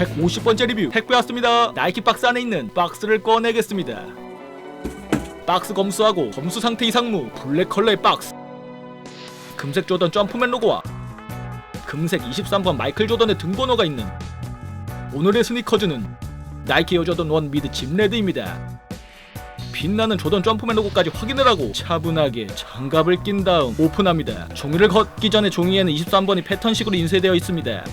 150번째 리뷰 택배 왔습니다 나이키 박스 안에 있는 박스를 꺼내겠습니다 박스 검수하고 검수 상태 이상무 블랙 컬러의 박스 금색 조던 점프맨 로고와 금색 23번 마이클 조던의 등번호가 있는 오늘의 스니커즈는 나이키 에어 조던 1 미드 짐레드입니다 빛나는 조던 점프맨 로고까지 확인을 하고 차분하게 장갑을 낀 다음 오픈합니다. 종이를 걷기 전에 종이에는 23번이 패턴식으로 인쇄되어 있습니다.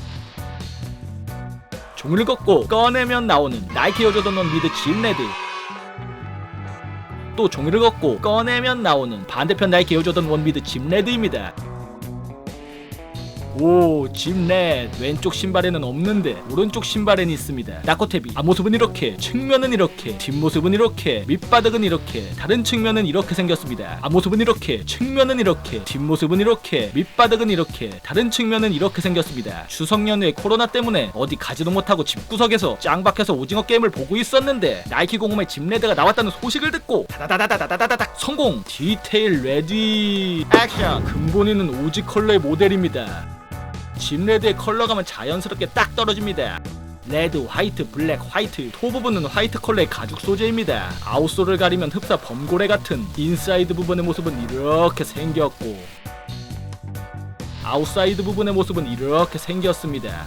종이를 걷고 꺼내면 나오는 나이키 1 미드 짐레드 또 종이를 걷고 꺼내면 나오는 반대편 나이키 에어 조던 1 미드 짐레드입니다. 오, 짐렛 왼쪽 신발에는 없는데 오른쪽 신발에는 있습니다. 나코탭이 앞모습은 이렇게, 측면은 이렇게, 뒷모습은 이렇게, 밑바닥은 이렇게, 다른 측면은 이렇게 생겼습니다. 앞모습은 이렇게, 측면은 이렇게, 뒷모습은 이렇게, 밑바닥은 이렇게, 다른 측면은 이렇게 생겼습니다. 추석 연휴에 코로나 때문에 어디 가지도 못하고 집구석에서 짱박혀서 오징어 게임을 보고 있었는데 나이키 공홈에 짐레드가 나왔다는 소식을 듣고 다다다다다다다닥 성공! 디테일 레디 액션! 근본이는 오지 컬러의 모델입니다. 진레드의 컬러감은 자연스럽게 딱 떨어집니다. 레드, 화이트, 블랙, 화이트 토 부분은 화이트 컬러의 가죽 소재입니다. 아웃솔을 가리면 흡사 범고래 같은 인사이드 부분의 모습은 이렇게 생겼고 아웃사이드 부분의 모습은 이렇게 생겼습니다.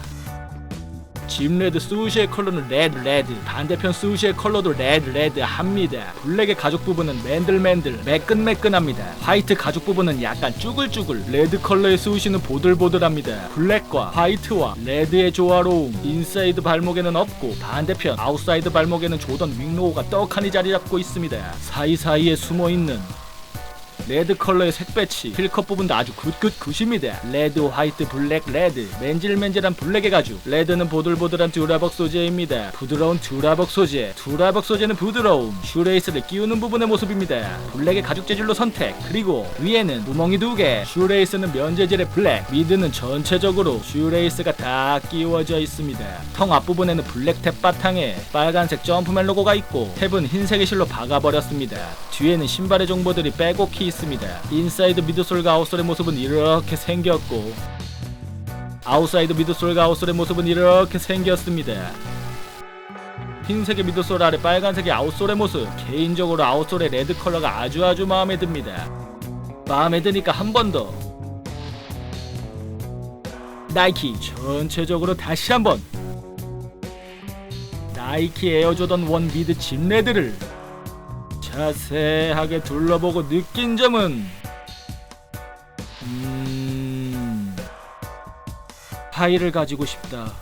짐 레드 스우시의 컬러는 레드 레드. 반대편 스우시의 컬러도 레드 레드 합니다. 블랙의 가죽 부분은 맨들맨들 매끈매끈합니다. 화이트 가죽 부분은 약간 쭈글쭈글. 레드 컬러의 스우시는 보들보들합니다. 블랙과 화이트와 레드의 조화로움. 인사이드 발목에는 없고 반대편 아웃사이드 발목에는 조던 윙로우가 떡하니 자리 잡고 있습니다. 사이사이에 숨어있는 레드 컬러의 색 배치 힐컷 부분도 아주 굿굿 굿입니다 레드 화이트 블랙 레드. 맨질맨질한 블랙의 가죽. 레드는 보들보들한 듀라벅 소재입니다. 부드러운 듀라벅 소재. 듀라벅 소재는 부드러움. 슈레이스를 끼우는 부분의 모습입니다. 블랙의 가죽 재질로 선택. 그리고 위에는 구멍이 두개. 슈레이스는 면재질의 블랙. 미드는 전체적으로 슈레이스가 다 끼워져 있습니다. 텅 앞부분에는 블랙 탭 바탕에 빨간색 점프맨 로고가 있고 탭은 흰색의 실로 박아버렸습니다. 뒤에는 신발의 정보들이 빼곡히 있습니다. 인사이드 미드솔과 아웃솔의 모습은 이렇게 생겼고 아웃사이드 미드솔과 아웃솔의 모습은 이렇게 생겼습니다. 흰색의 미드솔 아래 빨간색의 아웃솔의 모습 개인적으로 아웃솔의 레드 컬러가 아주 아주 마음에 듭니다. 마음에 드니까 한 번 더 나이키 전체적으로 다시 한번 나이키 에어조던 1 미드 짐레드를 자세하게 둘러보고 느낀 점은 음... 파일을 가지고 싶다.